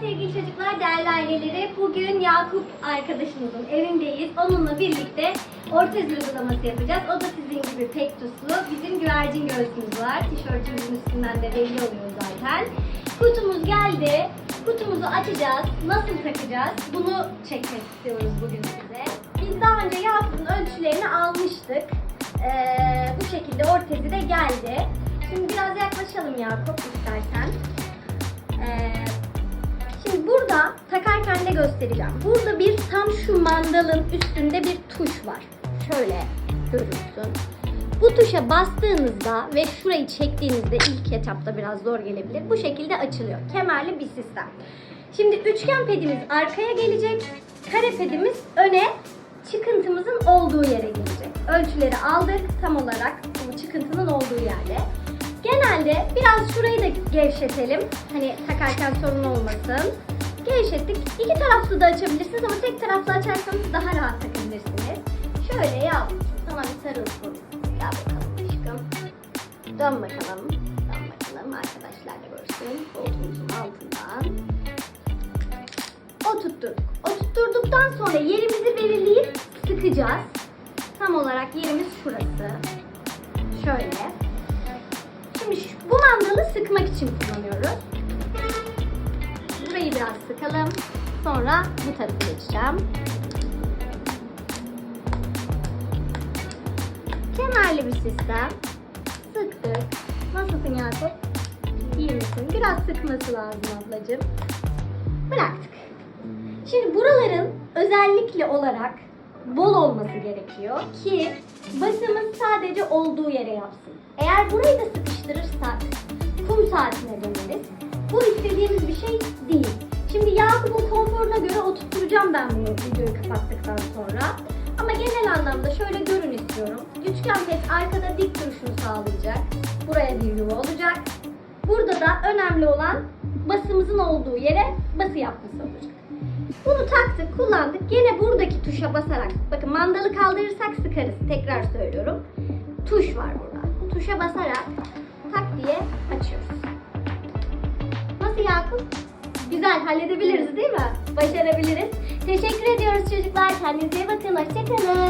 sevgili çocuklar, değerli aileleri. Bugün Yakup arkadaşımızın evindeyiz. Onunla birlikte ortez uygulaması yapacağız. O da sizin gibi pek tuzlu. Bizim güvercin göğsümüz var. Tişörtümüzün üstünden de belli oluyor zaten. Kutumuz geldi. Kutumuzu açacağız. Nasıl takacağız? Bunu çekmek istiyoruz bugün size. Biz daha önce Yakup'un ölçülerini almıştık. Ee, bu şekilde ortezi de geldi. Şimdi biraz yaklaşalım Yakup istersen. Ee, takarken de göstereceğim. Burada bir tam şu mandalın üstünde bir tuş var. Şöyle görürsün. Bu tuşa bastığınızda ve şurayı çektiğinizde ilk etapta biraz zor gelebilir. Bu şekilde açılıyor. Kemerli bir sistem. Şimdi üçgen pedimiz arkaya gelecek. Kare pedimiz öne çıkıntımızın olduğu yere gelecek. Ölçüleri aldık tam olarak bu çıkıntının olduğu yerde. Genelde biraz şurayı da gevşetelim. Hani takarken sorun olmasın. Gevşettik. İki taraflı da açabilirsiniz ama tek taraflı açarsanız daha rahat takabilirsiniz. Şöyle yap. Sana bir sarıl koy. Gel bakalım aşkım. Dön bakalım. Dön bakalım. Arkadaşlar da görsün. Koltuğumuzun altından. Oturtturduk. Oturtturduktan sonra yerimizi belirleyip sıkacağız. Tam olarak yerimiz şurası. Şöyle. Şimdi bu mandalı sıkmak için kullanıyoruz. Burayı biraz sıkalım. Sonra bu tarafı geçeceğim. Kemerli bir sistem. Sıktık. Nasılsın Yakup? İyi misin? Biraz sıkması lazım ablacığım. Bıraktık. Şimdi buraların özellikle olarak bol olması gerekiyor ki basımız sadece olduğu yere yapsın. Eğer burayı da sıkıştırırsak kum saatine döneriz. Bu istediğimiz bir şey değil. Şimdi Yakup'un konforuna göre oturtturacağım ben bunu videoyu kapattıktan sonra. Ama genel anlamda şöyle görün istiyorum. Üçgen pet arkada dik duruşunu sağlayacak. Buraya bir yuva olacak. Burada da önemli olan basımızın olduğu yere bası yapması olacak. Bunu taktık, kullandık. Yine buradaki tuşa basarak, bakın mandalı kaldırırsak sıkarız. Tekrar söylüyorum. Tuş var burada. Tuşa basarak tak diye açıyoruz. Yakup? Güzel, halledebiliriz değil mi? Başarabiliriz. Teşekkür ediyoruz çocuklar. Kendinize iyi bakın. Hoşçakalın.